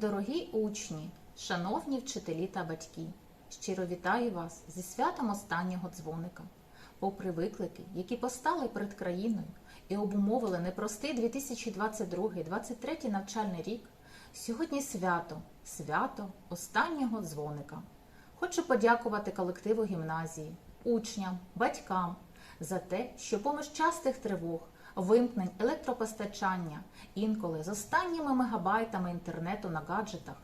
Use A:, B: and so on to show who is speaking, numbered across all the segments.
A: Дорогі учні, шановні вчителі та батьки, щиро вітаю вас зі святом останнього дзвоника. Попри виклики, які постали перед країною і обумовили непростий 2022-2023 навчальний рік, сьогодні свято, свято останнього дзвоника. Хочу подякувати колективу гімназії, учням, батькам за те, що поміж частих тривог, вимкнень електропостачання, інколи з останніми мегабайтами інтернету на гаджетах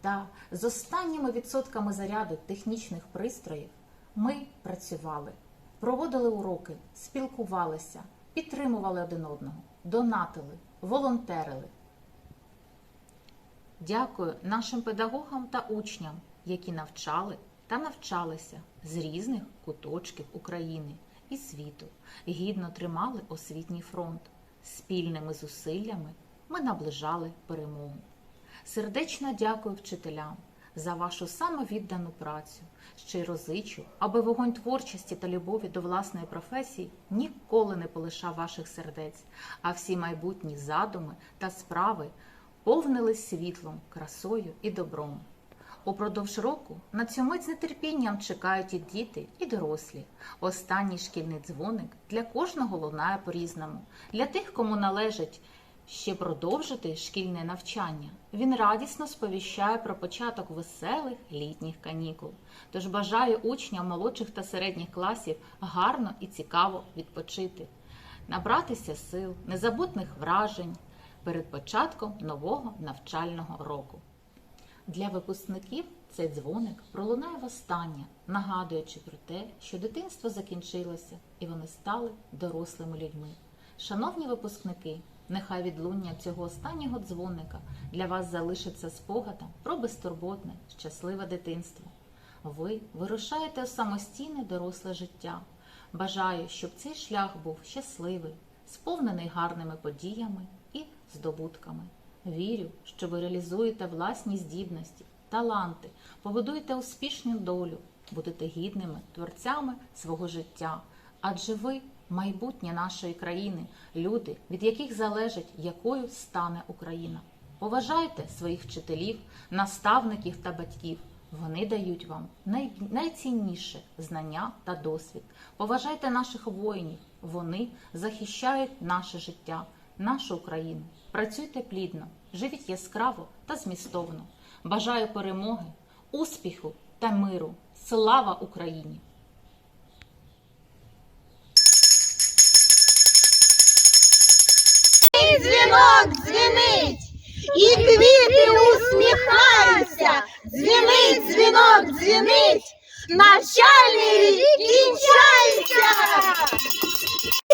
A: та з останніми відсотками заряду технічних пристроїв, ми працювали, проводили уроки, спілкувалися, підтримували один одного, донатили, волонтерили. Дякую нашим педагогам та учням, які навчали та навчалися з різних куточків України і світу, гідно тримали освітній фронт. Спільними зусиллями ми наближали перемогу. Сердечно дякую вчителям за вашу самовіддану працю. Щиро зичу, аби вогонь творчості та любові до власної професії ніколи не полишав ваших сердець, а всі майбутні задуми та справи повнились світлом, красою і добром. Упродовж року на цю мить з нетерпінням чекають і діти, і дорослі. Останній шкільний дзвоник для кожного лунає по-різному. Для тих, кому належить ще продовжити шкільне навчання, він радісно сповіщає про початок веселих літніх канікул. Тож бажаю учням молодших та середніх класів гарно і цікаво відпочити, набратися сил, незабутних вражень перед початком нового навчального року. Для випускників цей дзвоник пролунає востаннє, нагадуючи про те, що дитинство закінчилося і вони стали дорослими людьми. Шановні випускники, нехай відлуння цього останнього дзвоника для вас залишиться спогадом про безтурботне, щасливе дитинство. Ви вирушаєте у самостійне доросле життя. Бажаю, щоб цей шлях був щасливий, сповнений гарними подіями і здобутками. Вірю, що ви реалізуєте власні здібності, таланти, побудуєте успішну долю, будете гідними творцями свого життя. Адже ви майбутнє нашої країни, люди, від яких залежить, якою стане Україна. Поважайте своїх вчителів, наставників та батьків. Вони дають вам най... найцінніше знання та досвід. Поважайте наших воїнів. Вони захищають наше життя, нашу Україну. Працюйте плідно, живіть яскраво та змістовно. Бажаю перемоги, успіху та миру. Слава Україні!
B: дзвінок дзвінить, і квіти усміхаються. Дзвінить, дзвінок дзвінить, навчальний рік кінчається.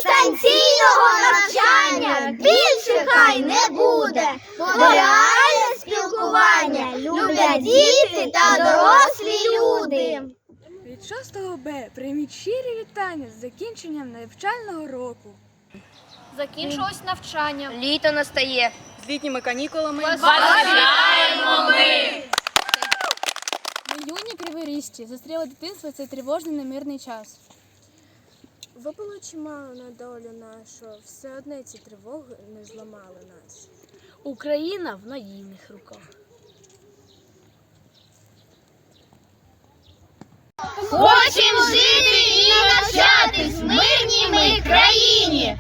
B: Станційного навчання більше хай не буде, бо реальне спілкування люблять діти та дорослі люди.
C: Від 6 Б прийміть щирі вітання з закінченням навчального року.
D: Закінчилось навчання.
E: Літо настає.
C: З літніми канікулами.
F: Ми юні криворіжці, зустріли дитинство цей тривожний немирний час.
G: Випало чимало на долю нашу, все одне ці тривоги не зламали нас.
F: Україна в надійних руках.
B: Хочем жити і навчатись в мирній ми країні.